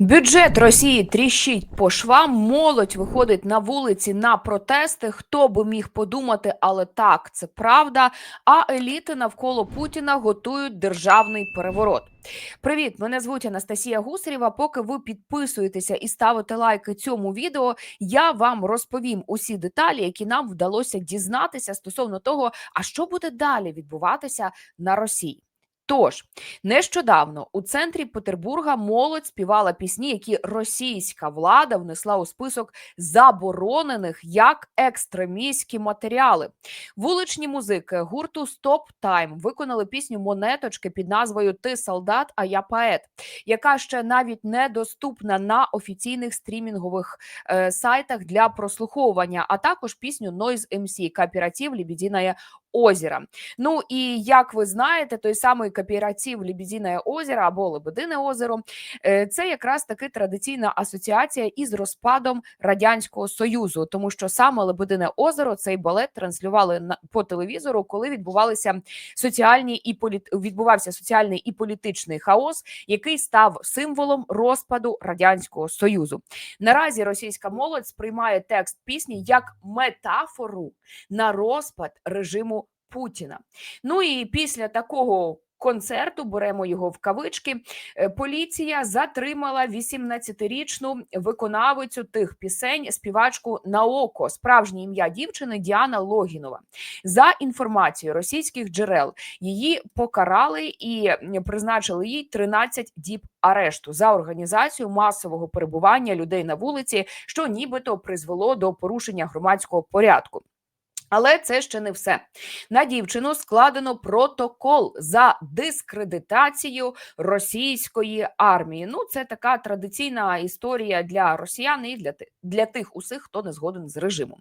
Бюджет Росії тріщить по швам. Молодь виходить на вулиці на протести. Хто би міг подумати, але так це правда. А еліти навколо Путіна готують державний переворот. Привіт, мене звуть Анастасія Гусарєва. Поки ви підписуєтеся і ставите лайки цьому відео, я вам розповім усі деталі, які нам вдалося дізнатися стосовно того, а що буде далі відбуватися на Росії. Тож нещодавно у центрі Петербурга молодь співала пісні, які російська влада внесла у список заборонених як екстремістські матеріали. Вуличні музики гурту Стоп Тайм виконали пісню монеточки під назвою Ти солдат, а я поет, яка ще навіть не доступна на офіційних стрімінгових е, сайтах для прослуховування, а також пісню Noise MC Кооператив Лебединое озеро. Ну і як ви знаєте, той самий кооператив Лебедине озеро або Лебедине озеро е, це якраз таки традиційна асоціація із розпадом радянського союзу, тому що саме Лебедине озеро цей балет транслювали по телевізору, коли відбувалися соціальні і політ... відбувався соціальний і політичний хаос, який став символом розпаду радянського союзу. Наразі російська молодь сприймає текст пісні як метафору на розпад режиму Путіна. Ну і після такого. Концерту беремо його в кавички. е, Поліція затримала 18-річну виконавицю тих пісень, співачку Наоко, справжнє ім'я дівчини Діана Логінова. За інформацією російських джерел, її покарали і призначили їй 13 діб арешту за організацію масового перебування людей на вулиці, що нібито призвело до порушення громадського порядку. Але це ще не все. На дівчину складено протокол за дискредитацію російської армії. Ну, це така традиційна історія для росіян і для, для тих усіх, хто не згоден з режимом.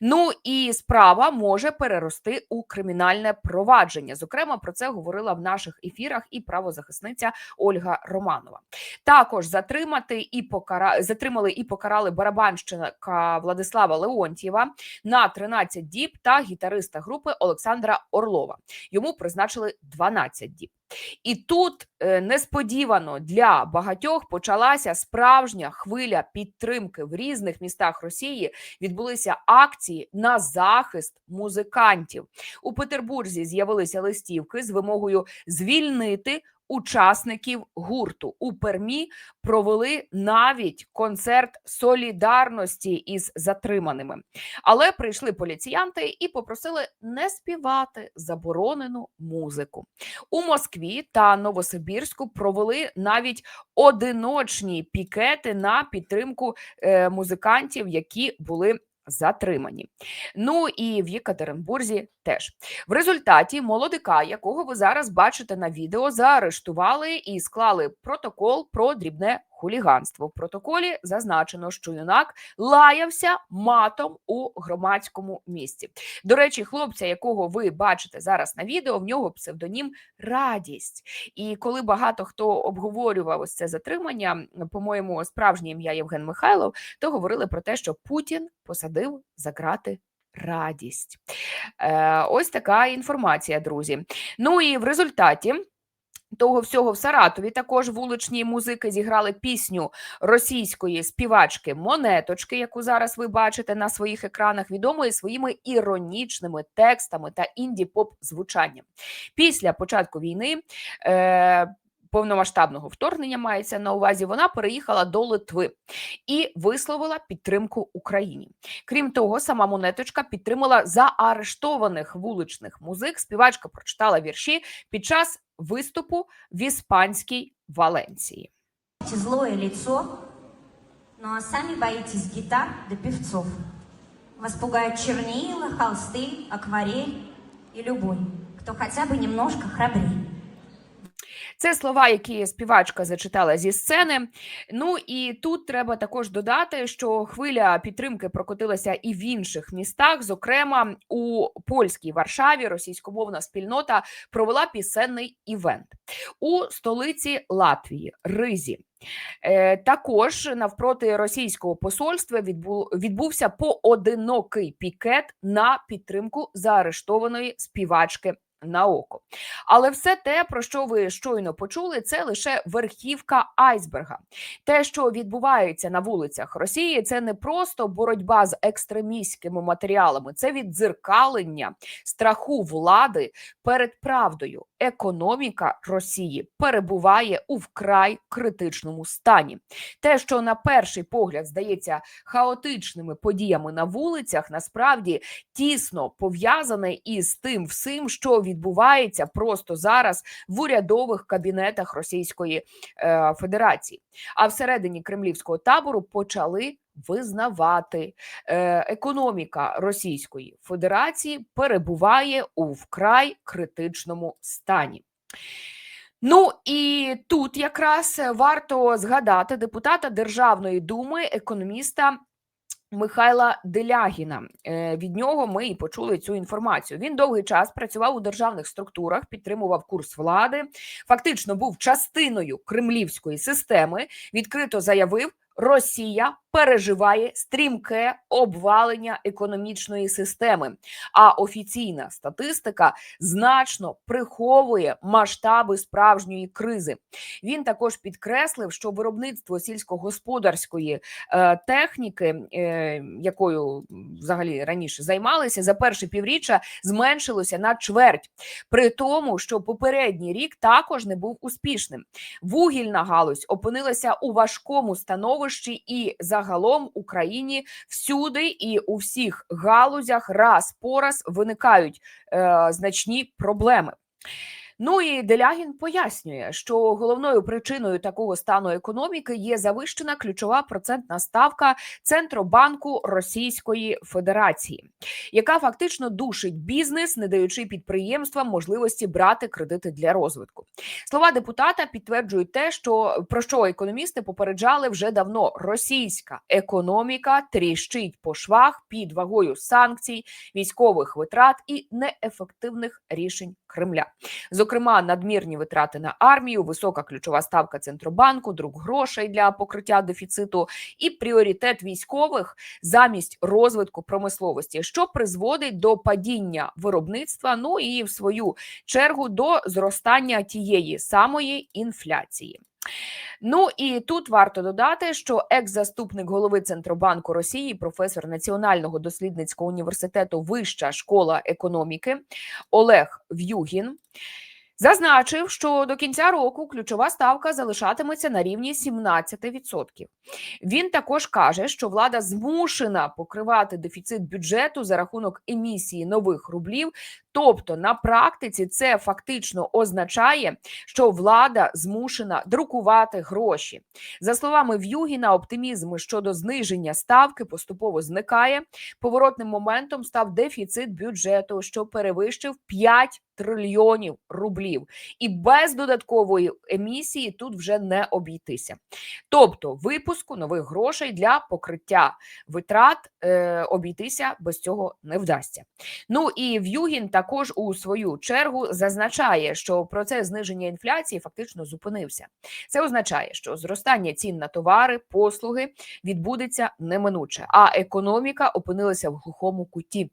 Ну і справа може перерости у кримінальне провадження. Зокрема, про це говорила в наших ефірах і правозахисниця Ольга Романова. Також затримати і покара... затримали і покарали барабанщика Владислава Леонтьєва на 13 діб та гітариста групи Олександра Орлова. Йому призначили 12 діб. І тут е, несподівано для багатьох почалася справжня хвиля підтримки в різних містах Росії. Відбулися акції на захист музикантів. У Петербурзі з'явилися листівки з вимогою звільнити учасників гурту. У Пермі провели навіть концерт солідарності із затриманими. Але прийшли поліціянти і попросили не співати заборонену музику. У Москві та Новосибірську провели навіть одиночні пікети на підтримку е, музикантів, які були. Затримані. Ну і в Єкатеринбурзі теж в результаті молодика, якого ви зараз бачите на відео, заарештували і склали протокол про дрібне хуліганство. В протоколі зазначено, що юнак лаявся матом у громадському місці. До речі, хлопця, якого ви бачите зараз на відео, в нього псевдонім Радість. І коли багато хто обговорював ось це затримання, по-моєму, справжнє ім'я Євген Михайлов, то говорили про те, що Путін посадив за грати радість. Е, ось така інформація, друзі. Ну і в результаті. Того всього в Саратові також вуличні музики зіграли пісню російської співачки Монеточки, яку зараз ви бачите на своїх екранах, відомої своїми іронічними текстами та інді-поп звучанням. Після початку війни. Е- Повномасштабного вторгнення мається на увазі, вона переїхала до Литви і висловила підтримку Україні. Крім того, сама монеточка підтримала заарештованих вуличних музик. Співачка прочитала вірші під час виступу в іспанській Валенції. злое лицо, ну а сами боитесь гитар да певцов. Вас пугают чернила, холсты, акварель и любой, кто хотя бы немножко храбрее. Це слова, які співачка зачитала зі сцени. Ну і тут треба також додати, що хвиля підтримки прокотилася і в інших містах. Зокрема, у польській Варшаві російськомовна спільнота провела пісенний івент у столиці Латвії Ризі. Е, також навпроти російського посольства відбу, відбувся поодинокий пікет на підтримку заарештованої співачки на око. Але все те, про що ви щойно почули, це лише верхівка айсберга. Те, що відбувається на вулицях Росії, це не просто боротьба з екстремістськими матеріалами, це віддзеркалення страху влади перед правдою. Економіка Росії перебуває у вкрай критичному стані. Те, що на перший погляд здається хаотичними подіями на вулицях, насправді тісно пов'язане із тим всім, що відбувається просто зараз в урядових кабінетах Російської е, Федерації. А всередині кремлівського табору почали визнавати е, економіка Російської Федерації перебуває у вкрай критичному стані. Ну і тут якраз варто згадати депутата Державної думи, економіста Михайла Делягіна. Е, Від нього ми і почули цю інформацію. Він довгий час працював у державних структурах, підтримував курс влади, фактично був частиною кремлівської системи. Відкрито заявив, Росія переживає стрімке обвалення економічної системи. А офіційна статистика значно приховує масштаби справжньої кризи. Він також підкреслив, що виробництво сільськогосподарської е, техніки, е, якою взагалі раніше займалися, за перше півріччя зменшилося на чверть, при тому, що попередній рік також не був успішним. Вугільна галузь опинилася у важкому становищі, і загалом Україні всюди і у всіх галузях раз по раз виникають е, значні проблеми. Ну і Делягін пояснює, що головною причиною такого стану економіки є завищена ключова процентна ставка Центробанку Російської Федерації, яка фактично душить бізнес, не даючи підприємствам можливості брати кредити для розвитку. Слова депутата підтверджують те, що про що економісти попереджали вже давно: російська економіка тріщить по швах під вагою санкцій, військових витрат і неефективних рішень Кремля. Зокрема, надмірні витрати на армію, висока ключова ставка центробанку, друк грошей для покриття дефіциту і пріоритет військових замість розвитку промисловості, що призводить до падіння виробництва. Ну і в свою чергу до зростання тієї самої інфляції. Ну і тут варто додати, що екс-заступник голови Центробанку Росії, професор Національного дослідницького університету Вища школа економіки Олег В'югін. Зазначив, що до кінця року ключова ставка залишатиметься на рівні 17%. Він також каже, що влада змушена покривати дефіцит бюджету за рахунок емісії нових рублів. Тобто, на практиці це фактично означає, що влада змушена друкувати гроші. За словами В'югіна, оптимізм щодо зниження ставки поступово зникає. Поворотним моментом став дефіцит бюджету, що перевищив 5 трильйонів рублів, і без додаткової емісії тут вже не обійтися. Тобто, випуску нових грошей для покриття витрат е, обійтися без цього не вдасться. Ну і В'югін також у свою чергу зазначає, що процес зниження інфляції фактично зупинився. Це означає, що зростання цін на товари, послуги відбудеться неминуче, а економіка опинилася в глухому куті.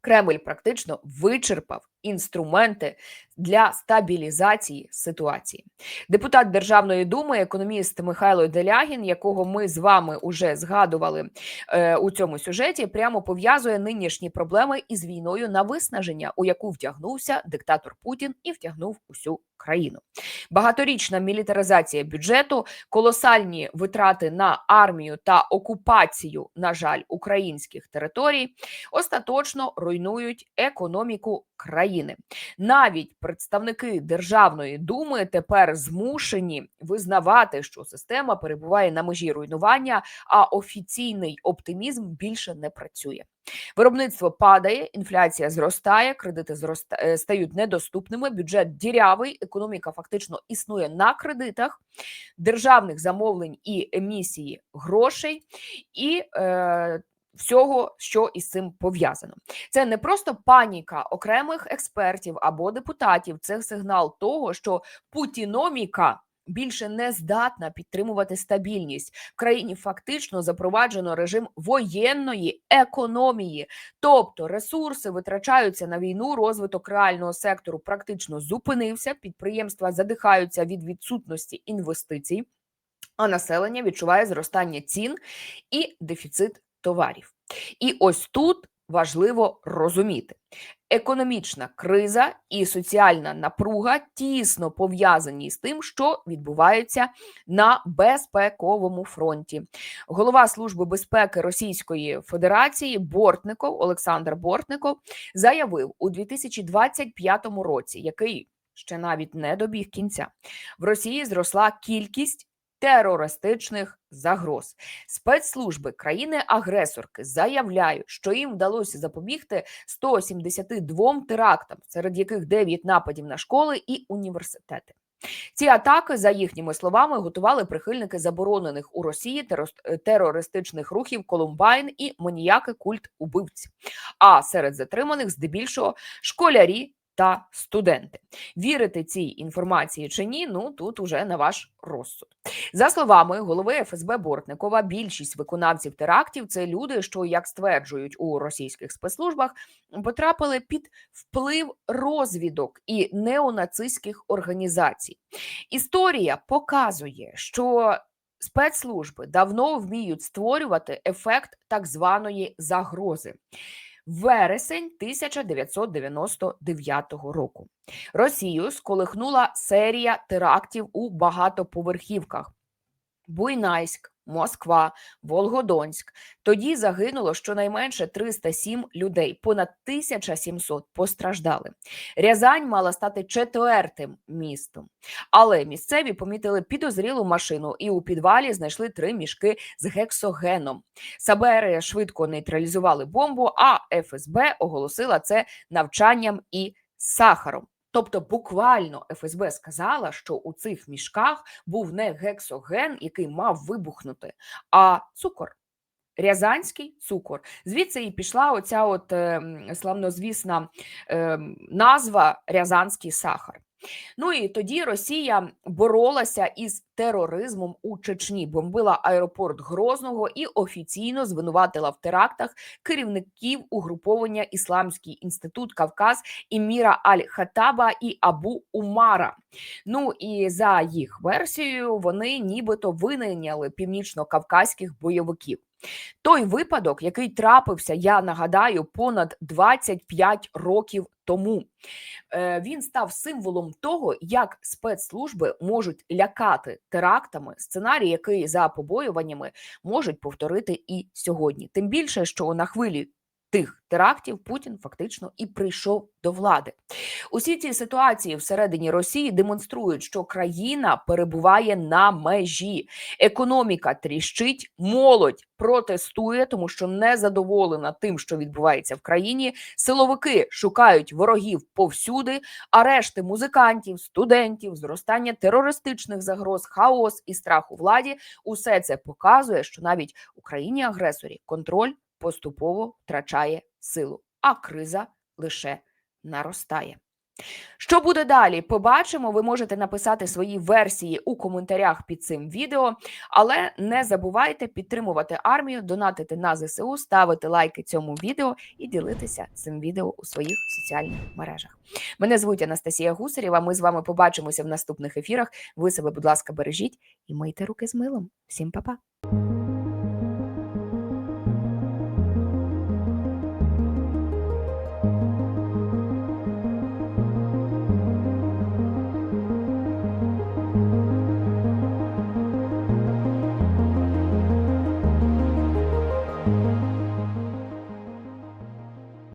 Кремль практично вичерпав інструменти для стабілізації ситуації. Депутат Державної думи, економіст Михайло Делягін, якого ми з вами уже згадували е, у цьому сюжеті, прямо пов'язує нинішні проблеми із війною на виснаження, у яку втягнувся диктатор Путін і втягнув усю країну. Багаторічна мілітаризація бюджету, колосальні витрати на армію та окупацію, на жаль, українських територій остаточно руйнують економіку країни. Навіть представники Державної думи тепер змушені визнавати, що система перебуває на межі руйнування, а офіційний оптимізм більше не працює. Виробництво падає, інфляція зростає, кредити зроста... е, стають недоступними. Бюджет дірявий, економіка фактично існує на кредитах, державних замовлень і емісії грошей і. Е, Всього, що із цим пов'язано, це не просто паніка окремих експертів або депутатів. Це сигнал того, що путіноміка більше не здатна підтримувати стабільність. В країні фактично запроваджено режим воєнної економії, тобто ресурси витрачаються на війну. Розвиток реального сектору практично зупинився. Підприємства задихаються від відсутності інвестицій, а населення відчуває зростання цін і дефіцит товарів. І ось тут важливо розуміти. Економічна криза і соціальна напруга тісно пов'язані з тим, що відбувається на безпековому фронті. Голова Служби безпеки Російської Федерації Бортников Олександр Бортников заявив у 2025 році, який ще навіть не добіг кінця, в Росії зросла кількість терористичних загроз. Спецслужби країни-агресорки заявляють, що їм вдалося запобігти 172 терактам, серед яких 9 нападів на школи і університети. Ці атаки, за їхніми словами, готували прихильники заборонених у Росії е, терористичних рухів Колумбайн і маніяки культ убивці. А серед затриманих здебільшого школярі та студенти. Вірити цій інформації чи ні? Ну тут уже на ваш розсуд. За словами голови ФСБ Бортникова, більшість виконавців терактів це люди, що, як стверджують у російських спецслужбах, потрапили під вплив розвідок і неонацистських організацій. Історія показує, що спецслужби давно вміють створювати ефект так званої загрози. Вересень 1999 року. Росію сколихнула серія терактів у багатоповерхівках: Буйнайськ, Москва, Волгодонськ. Тоді загинуло щонайменше 307 людей, понад 1700 постраждали. Рязань мала стати четвертим містом. Але місцеві помітили підозрілу машину і у підвалі знайшли три мішки з гексогеном. Сабери швидко нейтралізували бомбу, а ФСБ оголосила це навчанням і сахаром. Тобто, буквально ФСБ сказала, що у цих мішках був не гексоген, який мав вибухнути, а цукор. Рязанський цукор. Звідси і пішла оця от е, славнозвісна е, назва Рязанський сахар. Ну і тоді Росія боролася із тероризмом у Чечні, бомбила аеропорт Грозного і офіційно звинуватила в терактах керівників угруповання Ісламський інститут Кавказ Іміра Аль-Хатаба і Абу Умара. Ну і за їх версією, вони нібито винайняли північно-кавказьких бойовиків. Той випадок, який трапився, я нагадаю, понад 25 років тому. Е, Він став символом того, як спецслужби можуть лякати терактами сценарій, який за побоюваннями можуть повторити і сьогодні. Тим більше, що на хвилі тих терактів Путін фактично і прийшов до влади. Усі ці ситуації всередині Росії демонструють, що країна перебуває на межі. Економіка тріщить, молодь протестує, тому що не задоволена тим, що відбувається в країні. Силовики шукають ворогів повсюди, арешти музикантів, студентів, зростання терористичних загроз, хаос і страх у владі. Усе це показує, що навіть Україні агресорі контроль поступово втрачає силу, а криза лише наростає. Що буде далі? Побачимо. Ви можете написати свої версії у коментарях під цим відео, але не забувайте підтримувати армію, донатити на ЗСУ, ставити лайки цьому відео і ділитися цим відео у своїх соціальних мережах. Мене звуть Анастасія Гусарєва. Ми з вами побачимося в наступних ефірах. Ви себе, будь ласка, бережіть і мийте руки з милом. Всім па-па!